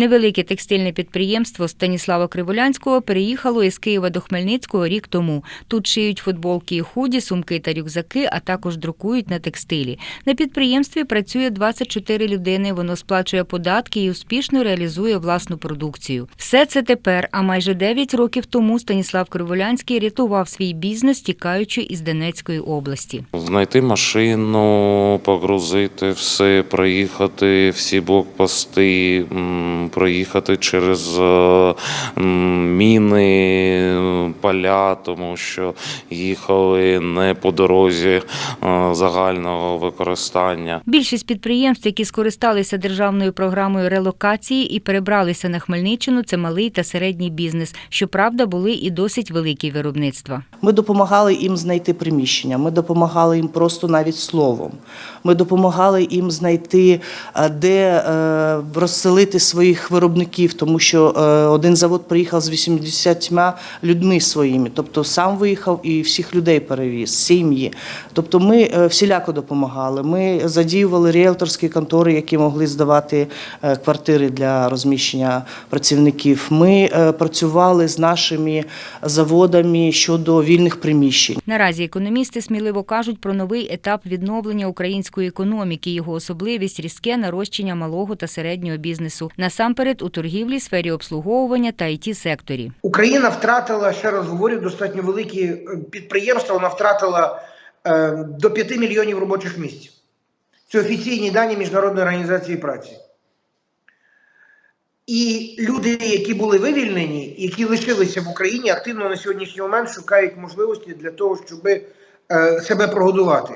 Невелике текстильне підприємство Станіслава Криволянського переїхало із Києва до Хмельницького рік тому. Тут шиють футболки і худі, сумки та рюкзаки, а також друкують на текстилі. На підприємстві працює 24 людини. Воно сплачує податки і успішно реалізує власну продукцію. Все це тепер. А майже 9 років тому Станіслав Криволянський рятував свій бізнес, тікаючи із Донецької області. Знайти машину, погрузити все, проїхати всі блокпости, проїхати через е, міни, поля, тому що їхали не по дорозі е, загального використання. Більшість підприємств, які скористалися державною програмою релокації і перебралися на Хмельниччину, це малий та середній бізнес. Щоправда, були і досить великі виробництва. Ми допомагали їм знайти приміщення, ми допомагали їм просто навіть словом. Ми допомагали їм знайти, е, де е, розселити своїх виробників, тому що один завод приїхав з 80 людьми своїми, тобто сам виїхав і всіх людей перевіз, сім'ї. Тобто ми е, всіляко допомагали. Ми задіювали ріелторські контори, які могли здавати е, квартири для розміщення працівників. Ми е, працювали з нашими заводами щодо вільних приміщень. Наразі економісти сміливо кажуть про новий етап відновлення української економіки, його особливість різке нарощення малого та середнього бізнесу, насамперед у торгівлі, сфері обслуговування та it секторі. Україна втратила, ще раз говорю, достатньо великі е, підприємства. Вона втратила е, до 5 мільйонів робочих місць. Це офіційні дані Міжнародної організації праці. І люди, які були вивільнені, які лишилися в Україні, активно на сьогоднішній момент шукають можливості для того, щоб е, себе прогодувати.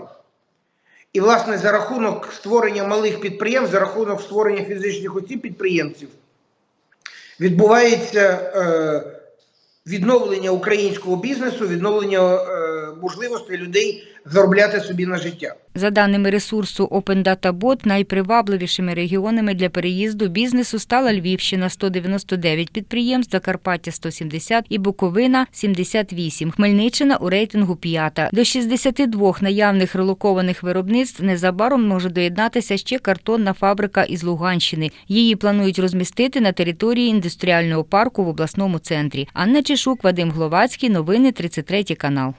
І, власне, за рахунок створення малих підприємств, за рахунок створення фізичних осіб підприємців, відбувається е, відновлення українського бізнесу, відновлення е, можливостей людей заробляти собі на життя. За даними ресурсу Open Data Bot, найпривабливішими регіонами для переїзду бізнесу стала Львівщина 199 підприємств, Закарпаття 170 і Буковина 78. Хмельниччина у рейтингу п'ята. До 62 наявних релокованих виробництв незабаром може доєднатися ще картонна фабрика із Луганщини. Її планують розмістити на території індустріального парку в обласному центрі. Анна Чешук, Вадим Гловацький. Новини 33 канал.